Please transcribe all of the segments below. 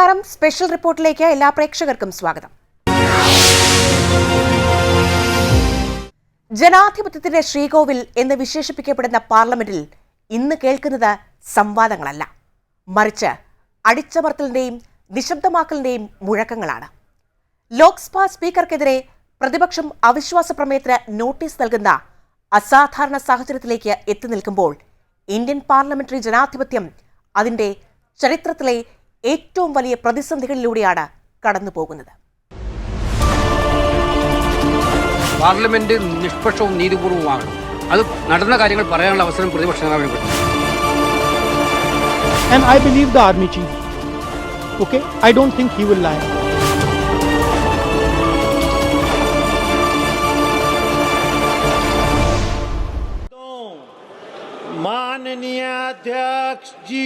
നമസ്കാരം. സ്പെഷ്യൽ റിപ്പോർട്ടിലേക്ക് എല്ലാ പ്രേക്ഷകർക്കും സ്വാഗതം. ജനാധിപത്യത്തിന്റെ ശ്രീകോവിൽ എന്ന് വിശേഷിപ്പിക്കപ്പെടുന്ന പാർലമെന്റിൽ ഇന്ന് കേൾക്കുന്നത് സംവാദങ്ങളല്ല. മറിച്ച് അടിച്ചമർത്തലിന്റെയും നിശബ്ദമാക്കലിന്റെയും മുഴക്കങ്ങളാണ്. ലോക്സഭാ സ്പീക്കർക്കെതിരെ പ്രതിപക്ഷം അവിശ്വാസ പ്രമേയത്തിന് നോട്ടീസ് നൽകുന്ന അസാധാരണ സാഹചര്യത്തിലേക്ക് എത്തി നിൽക്കുമ്പോൾ ഇന്ത്യൻ പാർലമെന്ററി ജനാധിപത്യം അതിന്റെ ചരിത്രത്തിലെ ഏറ്റവും വലിയ പ്രതിസന്ധികളിലൂടെയാണ് കടന്നുപോകുന്നത് പാർലമെന്റ് നിഷ്പക്ഷവും നീതിപൂർവവുമാകണം അത് നടന്ന കാര്യങ്ങൾ പറയാനുള്ള അവസരം പ്രതിപക്ഷ നേതാവിന് കിട്ടും And I believe the army chief. Okay? I don't think he will lie. माननीय अध्यक्ष जी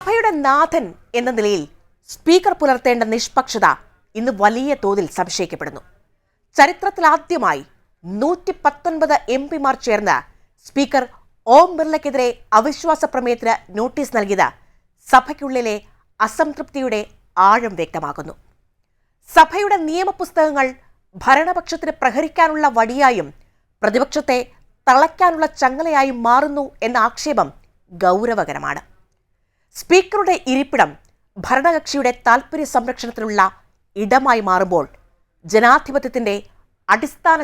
സഭയുടെ നാഥൻ എന്ന നിലയിൽ സ്പീക്കർ പുലർത്തേണ്ട നിഷ്പക്ഷത ഇന്ന് വലിയ തോതിൽ സംശയിക്കപ്പെടുന്നു. ചരിത്രത്തിലാദ്യമായി നൂറ്റി പത്തൊൻപത് എം പിമാർ ചേർന്ന് സ്പീക്കർ ഓം ബിർളയ്ക്കെതിരെ അവിശ്വാസ പ്രമേയത്തിന് നോട്ടീസ് നൽകിയത് സഭയ്ക്കുള്ളിലെ അസംതൃപ്തിയുടെ ആഴം വ്യക്തമാക്കുന്നു. സഭയുടെ നിയമപുസ്തകങ്ങൾ ഭരണപക്ഷത്തിന് പ്രഹരിക്കാനുള്ള വടിയായും പ്രതിപക്ഷത്തെ തളയ്ക്കാനുള്ള ചങ്ങലയായും മാറുന്നു എന്ന ആക്ഷേപം ഗൗരവകരമാണ്. സ്പീക്കറുടെ ഇരിപ്പിടം ഭരണകക്ഷിയുടെ താൽപ്പര്യ സംരക്ഷണത്തിനുള്ള ഇടമായി മാറുമ്പോൾ ജനാധിപത്യത്തിന്റെ അടിസ്ഥാന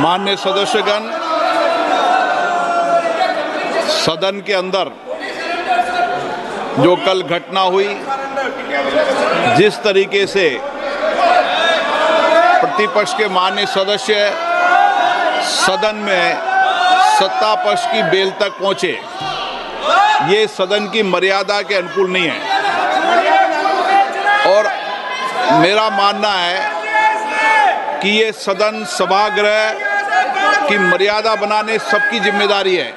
मान्य सदस्यगण, सदन के अंदर जो कल घटना हुई, जिस तरीके से प्रतिपक्ष के मान्य सदस्य सदन में सत्ता पक्ष की बेल तक पहुँचे, ये सदन की मर्यादा के अनुकूल नहीं है। और मेरा मानना है कि ये सदन सभागृह की मर्यादा बनाने सबकी ज़िम्मेदारी है।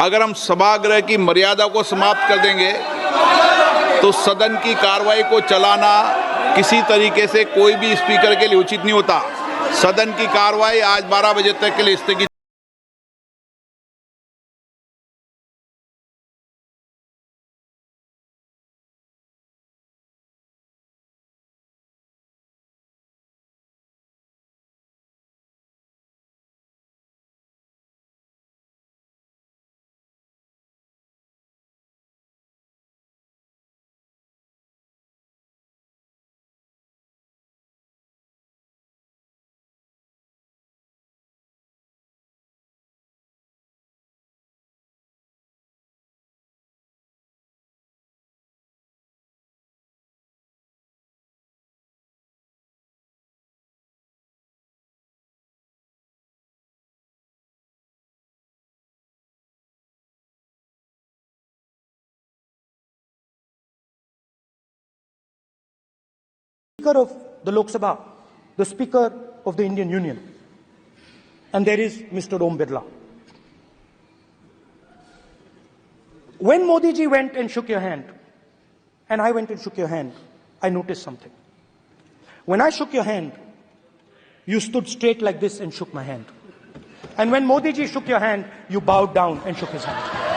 अगर हम सभागृह की मर्यादा को समाप्त कर देंगे तो सदन की कार्रवाई को चलाना किसी तरीके से कोई भी स्पीकर के लिए उचित नहीं होता। सदन की कार्रवाई आज 12 बजे तक के लिए स्थगित Speaker of the Lok Sabha, the Speaker of the Indian Union, and there is Mr. Om Birla. When Modi ji went and shook your hand, and I went and shook your hand, I noticed something. When I shook your hand, you stood straight like this and shook my hand. And when Modi ji shook your hand, you bowed down and shook his hand.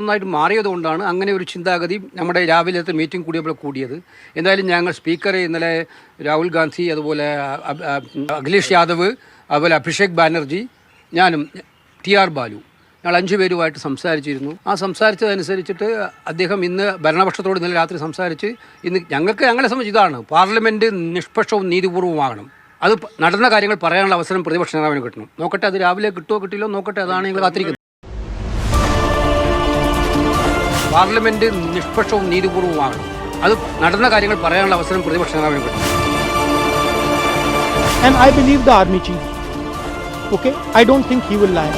നന്നായിട്ട് മാറിയതുകൊണ്ടാണ് അങ്ങനെ ഒരു ചിന്താഗതി നമ്മുടെ രാവിലത്തെ meeting കൂടിയപ്പോൾ കൂടിയത്. എന്തായാലും ഞങ്ങൾ സ്പീക്കറെ ഇന്നലെ രാഹുൽ ഗാന്ധി അതുപോലെ അഖിലേഷ് യാദവ് അതുപോലെ അഭിഷേക് ബാനർജി ഞാനും ടി ആർ ബാലു ഞങ്ങൾ അഞ്ചു പേരുമായിട്ട് സംസാരിച്ചിരുന്നു. ആ സംസാരിച്ചതനുസരിച്ചിട്ട് അദ്ദേഹം ഇന്ന് ഭരണപക്ഷത്തോട് ഇന്നലെ രാത്രി സംസാരിച്ച് ഇന്ന് ഞങ്ങൾക്ക് ഞങ്ങളെ സംബന്ധിച്ച് ഇതാണ് പാർലമെന്റ് നിഷ്പക്ഷവും നീതിപൂർവമാകണം. അത് നടന്ന കാര്യങ്ങൾ പറയാനുള്ള അവസരം പ്രതിപക്ഷ നേതാവിന് കിട്ടണം. നോക്കട്ടെ അത് രാവിലെ കിട്ടുമോ കിട്ടില്ലോ നോക്കട്ടെ അതാണ് ഞങ്ങൾ കാത്തിരിക്കുന്നത്. പാർലമെന്റ് നിഷ്പക്ഷവും നീതിപൂർവവുമാകണം അത് നടന്ന കാര്യങ്ങൾ പറയാനുള്ള അവസരം പ്രതിപക്ഷ നേതാവിന് കിട്ടണം And I believe the army chief. Okay? I don't think he will lie.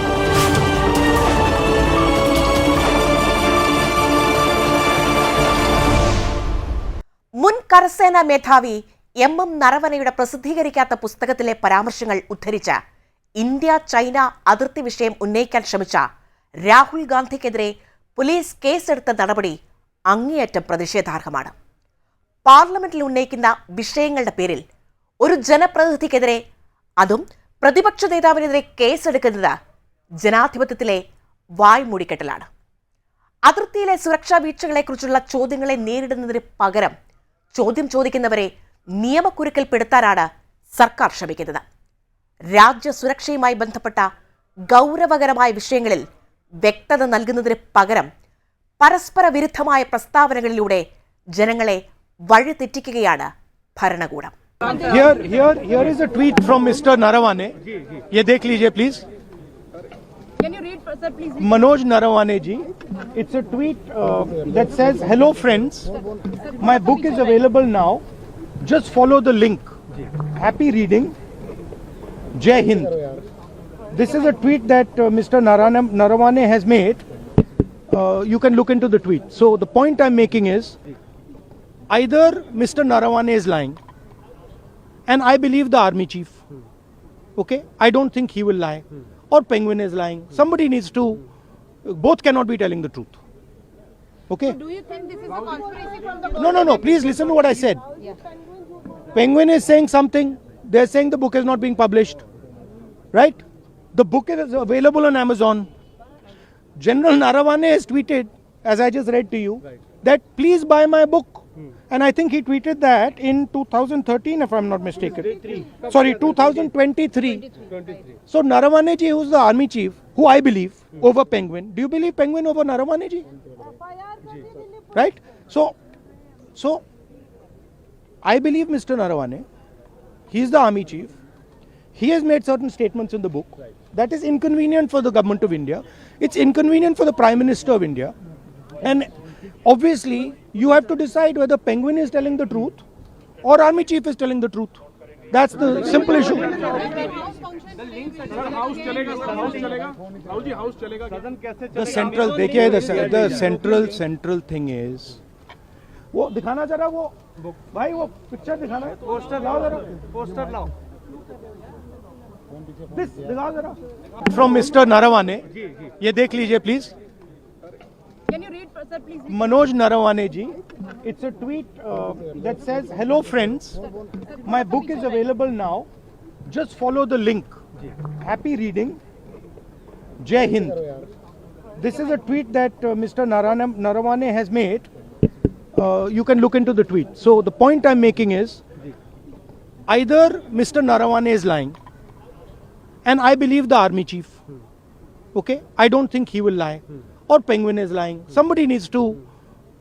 മുൻ കരസേനാ മേധാവി എം എം നരവനയുടെ പ്രസിദ്ധീകരിക്കാത്ത പുസ്തകത്തിലെ പരാമർശങ്ങൾ ഉദ്ധരിച്ച ഇന്ത്യ ചൈന അതിർത്തി വിഷയം ഉന്നയിക്കാൻ ശ്രമിച്ച രാഹുൽ ഗാന്ധിക്കെതിരെ പോലീസ് കേസെടുത്ത നടപടി അങ്ങേയറ്റം പ്രതിഷേധാർഹമാണ്. പാർലമെന്റിൽ ഉന്നയിക്കുന്ന വിഷയങ്ങളുടെ പേരിൽ ഒരു ജനപ്രതിനിധിക്കെതിരെ അതും പ്രതിപക്ഷ നേതാവിനെതിരെ കേസെടുക്കുന്നത് ജനാധിപത്യത്തിലെ വായ്മൂടിക്കെട്ടലാണ്. അതിർത്തിയിലെ സുരക്ഷാ വീഴ്ചകളെക്കുറിച്ചുള്ള ചോദ്യങ്ങളെ നേരിടുന്നതിന് പകരം ചോദ്യം ചോദിക്കുന്നവരെ നിയമക്കുരുക്കൽപ്പെടുത്താനാണ് സർക്കാർ ശ്രമിക്കുന്നത്. രാജ്യസുരക്ഷയുമായി ബന്ധപ്പെട്ട ഗൗരവകരമായ വിഷയങ്ങളിൽ വ്യക്തത നൽകുന്നതിന് പകരം പരസ്പര വിരുദ്ധമായ പ്രസ്താവനകളിലൂടെ ജനങ്ങളെ വഴിതെറ്റിക്കുകയാണ് ഭരണകൂടം Here, here, here is a tweet from Mr. Narawane. ये देख लीजिए please. Can you read, sir, please? Manoj Narawane ji. It's a tweet uh, that says, "Hello friends, my book is available now. Just follow the link. Happy reading. Jai Hind." This is a tweet that uh, Mr. Narana, Narawane has made. Uh, you can look into the tweet. So the point I'm making is, either Mr. Narawane is lying, and I believe the army chief. Okay, I don't think he will lie, or Penguin is lying. Somebody needs to. Both cannot be telling the truth. Okay. Do you think this is a conspiracy from the No, no, no. Please listen to what I said. Penguin is saying something. They're saying the book is not being published. Right? The book is available on Amazon. General Naravane has tweeted, as I just read to you, that please buy my book. Hmm. And I think he tweeted that in 2013, if I'm not mistaken. Sorry, 2023. So Narawane ji, who's the army chief, who I believe hmm. over Penguin. Do you believe Penguin over Narawane ji? right so so i believe mr Naravane. he is the army chief he has made certain statements in the book that is inconvenient for the government of india it's inconvenient for the prime minister of india and obviously you have to decide whether penguin is telling the truth or army chief is telling the truth that's the simple issue the central देखिए the, the central central thing is वो दिखाना जरा वो भाई वो picture दिखाना है poster लाओ जरा पोस्टर लाओ फ्रॉम मिस्टर नरवाने ये देख लीजिए please Manoj Narawane ji it's a tweet that says hello friends my book is available now just follow the link happy reading Jai Hind this is a tweet that mister Narawane has made you can look into the tweet so the point I am making is either mister Narawane is lying and I believe the army chief. Okay? I don't think he will lie. Or Penguin is lying. Somebody needs to,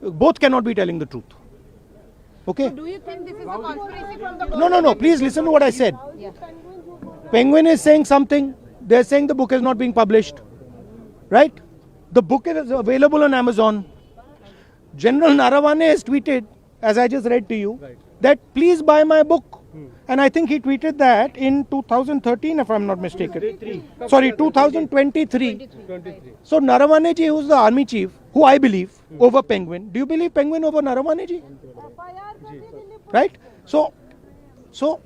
both cannot be telling the truth. Okay? Do you think this is a conspiracy from the No, no, no. Please listen to what I said. Penguin is saying something. They're saying the book is not being published. Right? The book is available on Amazon. General Narawane has tweeted, as I just read to you, that please buy my book. And I think he tweeted that in 2013, if I'm not mistaken. Sorry, 2023. So Narawane ji, who's the army chief, who I believe over Penguin. Do you believe Penguin over Narawane ji? Right? So, so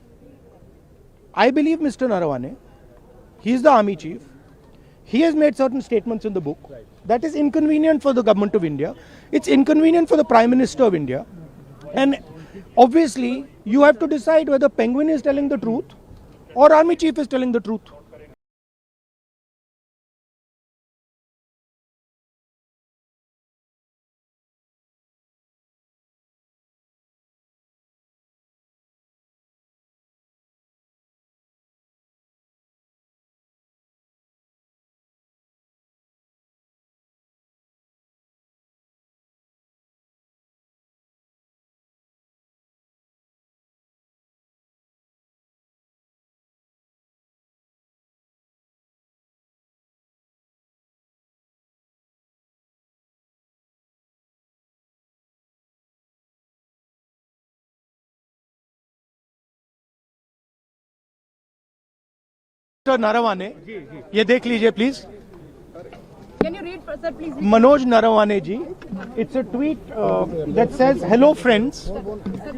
I believe Mr. Narawane. He is the army chief. He has made certain statements in the book that is inconvenient for the government of India. It's inconvenient for the Prime Minister of India. And obviously, you have to decide whether Penguin is telling the truth or Army Chief is telling the truth. Mr. Narawane, ये देख लीजिए please. Can you read, sir, please? Manoj Narawane ji. It's a tweet uh, that says, Hello friends,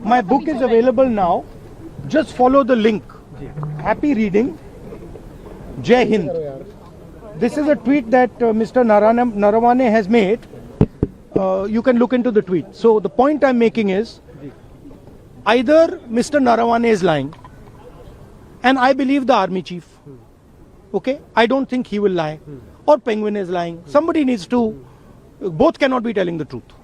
my book is available now. Just follow the link. Happy reading. Jai Hind. This is a tweet that uh, Mr. Narana, Narawane has made. Uh, you can look into the tweet. So the point I'm making is either Mr. Narawane Okay? I don't think he will lie. Hmm. Or Penguin is lying. Hmm. Somebody needs to, hmm. both cannot be telling the truth.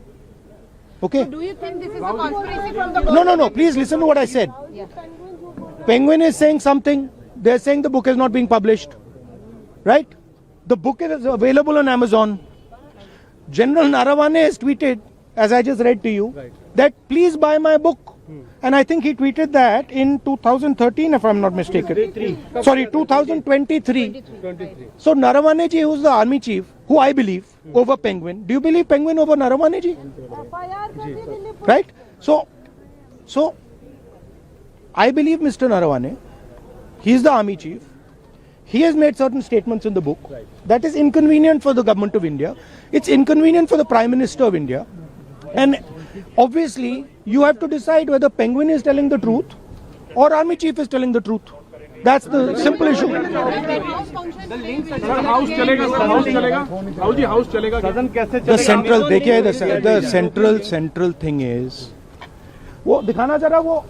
Okay? Do you think this is a conspiracy from the No, no, no. Please listen to what I said. Penguin is saying something. They're saying the book is not being published. Right? The book is available on Amazon. General naravane has tweeted, as I just read to you, that please buy my book. Hmm. And I think he tweeted that in 2013, if I'm not mistaken. Sorry, 2023. So Narawane ji, who's the army chief, who I believe hmm. over Penguin. Do you believe Penguin over Narawane ji? Right? So, so I believe Mr. Narawane. He is the army chief. He has made certain statements in the book that is inconvenient for the government of India. It's inconvenient for the Prime Minister of India. And obviously, you have to decide whether Penguin is telling the truth or Army Chief is telling the truth. That's the simple issue. The central, देखिए the, the central central thing is वो दिखाना जरा वो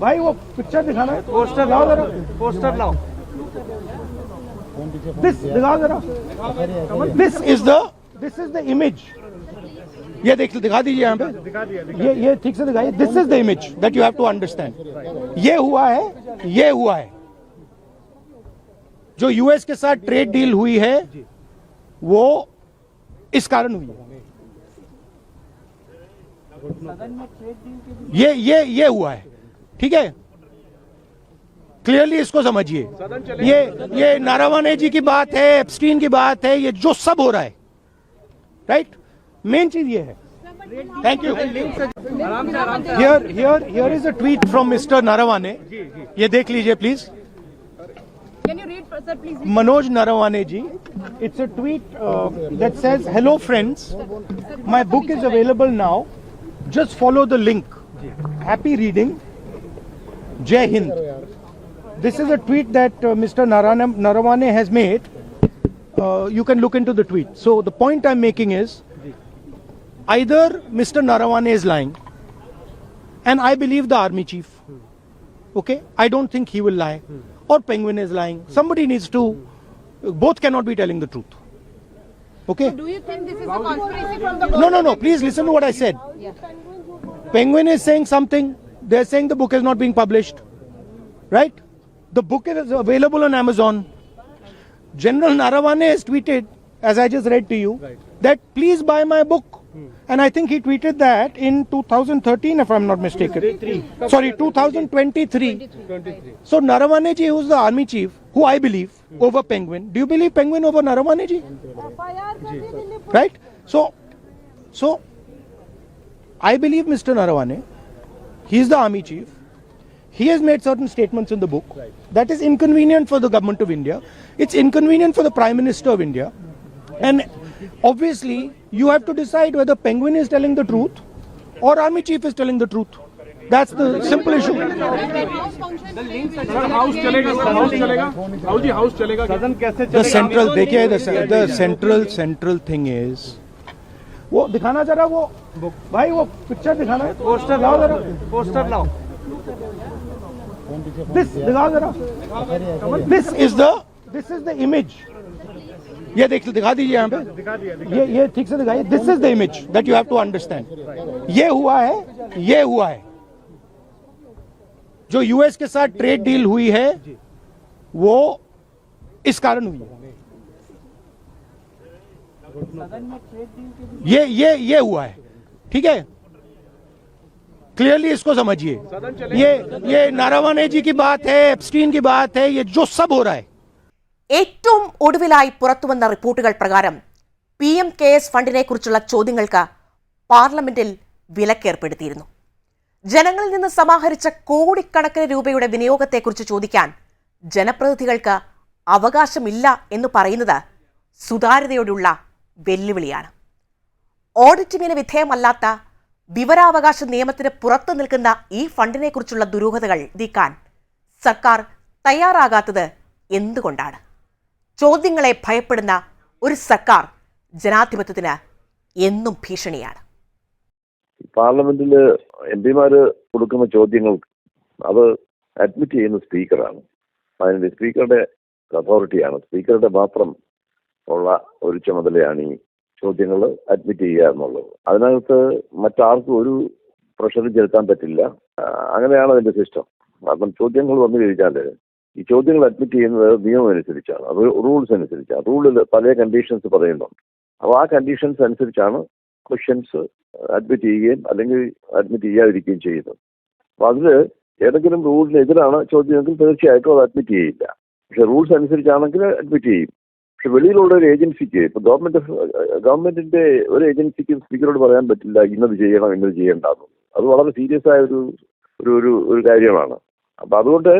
भाई वो picture दिखाना है poster लाओ जरा पोस्टर लाओ दिस दिखाओ जरा this is the this is the image ये देख दिखा दीजिए यहाँ पे। ये ये ठीक से दिखाइए। This is the image that you have to understand ये हुआ है ये हुआ है। जो यूएस के साथ ट्रेड डील हुई है वो इस कारण हुई है। ये ये ये हुआ है। ठीक है? क्लियरली इसको समझिए। ये ये नारावाने जी की बात है एप्स्टीन की बात है ये जो सब हो रहा है। राइट मेन चीज ये है thank you here here here is a tweet from mister Naravane ये देख लीजिए please Can you read, sir, please? Manoj Narawane ji. It's a tweet uh, that says, Hello friends, my book is available now. Just follow the link. Happy reading. Jai Hind. This is a tweet that uh, Mr. Narana, Narawane has made. Uh, you can look into the tweet. So the point I'm making is either Mr. Narawane is lying, and I believe the army chief. Okay? I don't think he will lie. Or Penguin is lying. Somebody needs to, both cannot be telling the truth. Okay? Do you think this is a conspiracy from the No, no, no. Please listen to what I said. Penguin is saying something. They're saying the book is not being published. Right? The book is available on Amazon. General Narawane has tweeted, as I just read to you, that please buy my book. And I think he tweeted that in 2013, if I'm not mistaken. Sorry, 2023. So Narawane ji, who's the army chief, who I believe over Penguin. Do you believe Penguin over Narawane ji? Right? So, so I believe Mr. Narawane. He is the army chief. He has made certain statements in the book that is inconvenient for the government of India. It's inconvenient for the Prime Minister of India. And obviously, you have to decide whether Penguin is telling the truth or army chief is telling the truth. That's the simple issue. House function today will house चलेगा sir house चलेगा how ji house चलेगा सदन कैसे The central देखिए the, the central central thing is वो दिखाना जरा वो भाई वो पिक्चर दिखाना पोस्टर लाओ जरा पोस्टर लाओ this दिखाओ जरा this is the this is the image ये देख दिखा दीजिए यहाँ पे। ये ये ठीक से दिखाइए। This is the image that you have to understand ये हुआ है ये हुआ है। जो यूएस के साथ ट्रेड डील हुई है वो इस कारण हुई है। ये ये ये हुआ है। ठीक है? क्लियरली इसको समझिए। ये ये नारावाने जी की बात है एप्स्टीन की बात है ये जो सब हो रहा है। ഏറ്റവും ഒടുവിലായി പുറത്തുവന്ന റിപ്പോർട്ടുകൾ പ്രകാരം പി എം കെ എസ് ഫണ്ടിനെ കുറിച്ചുള്ള ചോദ്യങ്ങൾക്ക് പാർലമെന്റിൽ വിലക്കേർപ്പെടുത്തിയിരുന്നു. ജനങ്ങളിൽ നിന്ന് സമാഹരിച്ച കോടിക്കണക്കിന് രൂപയുടെ വിനിയോഗത്തെക്കുറിച്ച് ചോദിക്കാൻ ജനപ്രതിനിധികൾക്ക് അവകാശമില്ല എന്ന് പറയുന്നത് സുതാര്യതയോടുള്ള വെല്ലുവിളിയാണ്. ഓഡിറ്റിങ്ങിന് വിധേയമല്ലാത്ത വിവരാവകാശ നിയമത്തിന് പുറത്തു നിൽക്കുന്ന ഈ ഫണ്ടിനെക്കുറിച്ചുള്ള ദുരൂഹതകൾ നീക്കാൻ സർക്കാർ തയ്യാറാകാത്തത് എന്തുകൊണ്ടാണ്? ചോദ്യങ്ങളെ ഭയപ്പെടുന്ന ഒരു സർക്കാർ ജനാധിപത്യത്തിന് എന്നും ഭീഷണിയാണ്. പാർലമെന്റിൽ എം പിമാര് കൊടുക്കുന്ന ചോദ്യങ്ങൾ അത് അഡ്മിറ്റ് ചെയ്യുന്ന സ്പീക്കറാണ്. അതിന്റെ സ്പീക്കറുടെ അതോറിറ്റിയാണ്. സ്പീക്കറുടെ മാത്രം ഉള്ള ഒരു ചുമതലയാണ് ഈ ചോദ്യങ്ങൾ അഡ്മിറ്റ് ചെയ്യുക എന്നുള്ളത്. അതിനകത്ത് മറ്റാർക്കും ഒരു പ്രഷറും ചെലുത്താൻ പറ്റില്ല. അങ്ങനെയാണ് അതിന്റെ സിസ്റ്റം. കാരണം ചോദ്യങ്ങൾ വന്നു കഴിഞ്ഞാൽ ഈ ചോദ്യങ്ങൾ അഡ്മിറ്റ് ചെയ്യുന്നത് നിയമം അനുസരിച്ചാണ് അത് റൂൾസ് അനുസരിച്ചാണ്. റൂളിൽ പല കണ്ടീഷൻസ് പറയുന്നുണ്ട്. അപ്പോൾ ആ കണ്ടീഷൻസ് അനുസരിച്ചാണ് ക്വസ്റ്റ്യൻസ് അഡ്മിറ്റ് ചെയ്യുകയും അല്ലെങ്കിൽ അഡ്മിറ്റ് ചെയ്യാതിരിക്കുകയും ചെയ്യുന്നത്. അപ്പോൾ അതിൽ ഏതെങ്കിലും റൂളിന് എതിരാണ് ചോദ്യമെങ്കിൽ തീർച്ചയായിട്ടും അത് അഡ്മിറ്റ് ചെയ്യില്ല. പക്ഷെ റൂൾസ് അനുസരിച്ചാണെങ്കിൽ അഡ്മിറ്റ് ചെയ്യും. പക്ഷെ വെളിയിലുള്ള ഒരു ഏജൻസിക്ക് ഇപ്പൊ ഗവൺമെന്റ് ഗവൺമെന്റിന്റെ ഒരു ഏജൻസിക്കും സ്പീക്കറോട് പറയാൻ പറ്റില്ല ഇന്നത് ചെയ്യണം ഇന്നത് ചെയ്യണ്ടെന്ന്. അത് വളരെ സീരിയസ് ആയ ഒരു ഒരു ഒരു കാര്യമാണ്. അപ്പൊ അതുകൊണ്ട്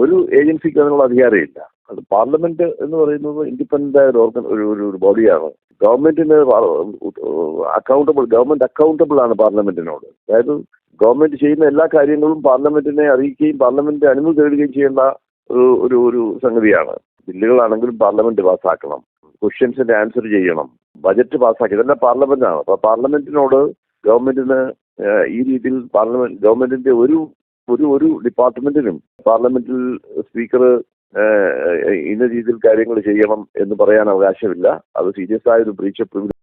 ഒരു ഏജൻസിക്ക് അതിനുള്ള അധികാരമില്ല. അത് പാർലമെന്റ് എന്ന് പറയുന്നത് ഇൻഡിപെൻഡന്റ് ആയ ഒരു ഓർഗൻ ഒരു ഒരു ബോഡിയാണ്. ഗവൺമെന്റിന് അക്കൗണ്ടബിൾ ഗവൺമെന്റ് അക്കൗണ്ടബിൾ ആണ് പാർലമെന്റിനോട്. അതായത് ഗവൺമെന്റ് ചെയ്യുന്ന എല്ലാ കാര്യങ്ങളും പാർലമെന്റിനെ അറിയിക്കുകയും പാർലമെന്റ് അനുമതി തേടുകയും ചെയ്യേണ്ട ഒരു ഒരു ഒരു സംഗതിയാണ്. ബില്ലുകളാണെങ്കിലും പാർലമെന്റ് പാസ്സാക്കണം. ക്വസ്റ്റ്യൻസിന്റെ ആൻസർ ചെയ്യണം. ബജറ്റ് പാസ്സാക്കി. ഇതെല്ലാം പാർലമെന്റാണ്. അപ്പൊ പാർലമെന്റിനോട് ഗവൺമെന്റിന് ഈ രീതിയിൽ പാർലമെന്റ് ഗവൺമെന്റിന്റെ ഒരു ഒരു ഒരു ഡിപ്പാർട്ട്മെന്റിനും പാർലമെന്റിൽ സ്പീക്കർ ഇന്ന രീതിയിൽ കാര്യങ്ങൾ ചെയ്യണം എന്ന് പറയാൻ അവകാശമില്ല. അത് സീരിയസ് ആയ ഒരു ബ്രീച്ച് ഓഫ് പ്രിവിലേജ്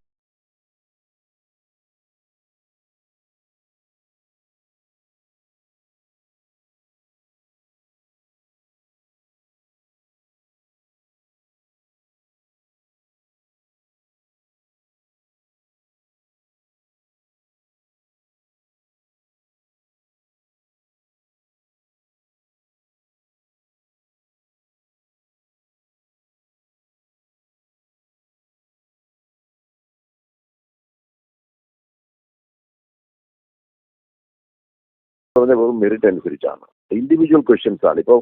പറഞ്ഞ വെറും മെറിറ്റ് അനുസരിച്ചാണ്. ഇൻഡിവിജ്വൽ ക്വസ്റ്റ്യൻസ് ആണ്. ഇപ്പോൾ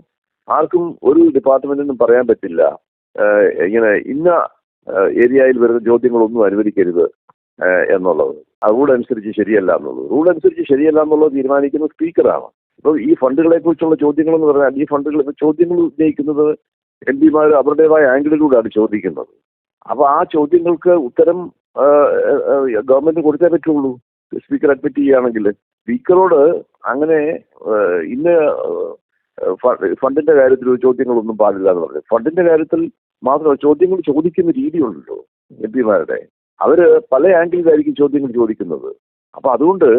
ആർക്കും ഒരു ഡിപ്പാർട്ട്മെന്റിനും പറയാൻ പറ്റില്ല. ഇങ്ങനെ ഇന്ന ഏരിയയിൽ വരുന്ന ചോദ്യങ്ങളൊന്നും അനുവദിക്കരുത് എന്നുള്ളത്. ആ റൂൾ അനുസരിച്ച് ശരിയല്ല എന്നുള്ളത്. റൂൾ അനുസരിച്ച് ശരിയല്ല എന്നുള്ളത് തീരുമാനിക്കുന്നത് സ്പീക്കറാണ് അപ്പോൾ ഈ ഫണ്ടുകളെ കുറിച്ചുള്ള ചോദ്യങ്ങൾ എന്ന് പറഞ്ഞാൽ ഈ ഫണ്ടുകൾ ഇപ്പോൾ ചോദ്യങ്ങൾ ഉന്നയിക്കുന്നത് എം പിമാർ അവരുടേതായ ആംഗിളിലൂടെയാണ് ചോദിക്കുന്നത്. അപ്പോൾ ആ ചോദ്യങ്ങൾക്ക് ഉത്തരം ഗവൺമെന്റ് കൊടുത്തേ പറ്റുള്ളൂ. സ്പീക്കർ അഡ്മിറ്റ് ചെയ്യുകയാണെങ്കിൽ സ്പീക്കറോട് അങ്ങനെ ഇന്ന് ഫണ്ടിന്റെ കാര്യത്തിൽ ചോദ്യങ്ങളൊന്നും പാടില്ല എന്ന് പറഞ്ഞു. ഫണ്ടിന്റെ കാര്യത്തിൽ മാത്രം ചോദ്യങ്ങൾ ചോദിക്കുന്ന രീതിയുണ്ടല്ലോ എം പിമാരുടെ. അവർ പല ആംഗിളിലായിരിക്കും ചോദ്യങ്ങൾ ചോദിക്കുന്നത്. അപ്പൊ അതുകൊണ്ട്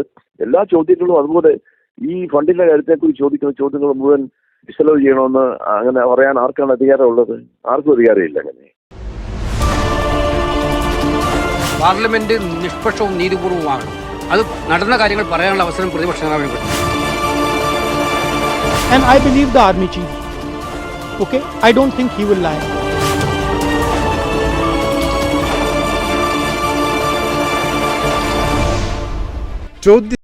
എല്ലാ ചോദ്യങ്ങളും അതുപോലെ ഈ ഫണ്ടിന്റെ കാര്യത്തെക്കുറിച്ച് ചോദിക്കുന്ന ചോദ്യങ്ങൾ മുഴുവൻ ഡിസലവ് ചെയ്യണമെന്ന് അങ്ങനെ പറയാൻ ആർക്കാണ് അധികാരമുള്ളത്? ആർക്കും അധികാരമില്ല അങ്ങനെ. പാർലമെന്റ് നിഷ്പക്ഷവും നീതിപൂർവമാകണം അത് നടന്ന കാര്യങ്ങൾ പറയാനുള്ള അവസരം പ്രതിപക്ഷ നേതാവിന് കിട്ടും And I believe the army chief. Okay? I don't think he will lie. ചോദ്യം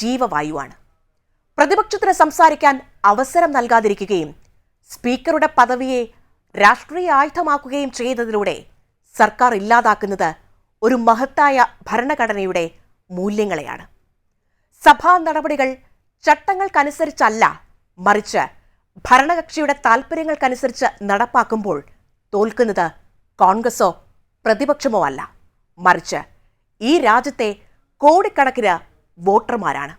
ജീവവായുവാണ്. പ്രതിപക്ഷത്തിന് സംസാരിക്കാൻ അവസരം നൽകാതിരിക്കുകയും സ്പീക്കറുടെ പദവിയെ രാഷ്ട്രീയ ആയുധമാക്കുകയും ചെയ്തതിലൂടെ സർക്കാർ ഇല്ലാതാക്കുന്നത് ഒരു മഹത്തായ ഭരണഘടനയുടെ മൂല്യങ്ങളെയാണ്. സഭാ നടപടികൾ ചട്ടങ്ങൾക്കനുസരിച്ചല്ല മറിച്ച് ഭരണകക്ഷിയുടെ താൽപ്പര്യങ്ങൾക്കനുസരിച്ച് നടപ്പാക്കുമ്പോൾ തോൽക്കുന്നത് കോൺഗ്രസോ പ്രതിപക്ഷമോ അല്ല. മറിച്ച് ഈ രാജ്യത്തെ കോടിക്കണക്കിന് വോട്ടർമാരാണ്.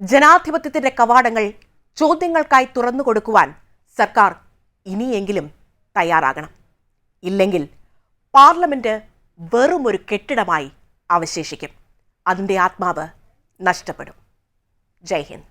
ജനാധിപത്യത്തിന്റെ കവാടങ്ങൾ ചോദ്യങ്ങൾക്കായി തുറന്നു കൊടുക്കുവാൻ സർക്കാർ ഇനിയെങ്കിലും തയ്യാറാകണം. ഇല്ലെങ്കിൽ പാർലമെന്റ് വെറും ഒരു കെട്ടിടമായി അവശേഷിക്കും. അതിന്റെ ആത്മാവ് നഷ്ടപ്പെടും. ജയ് ഹിന്ദ്.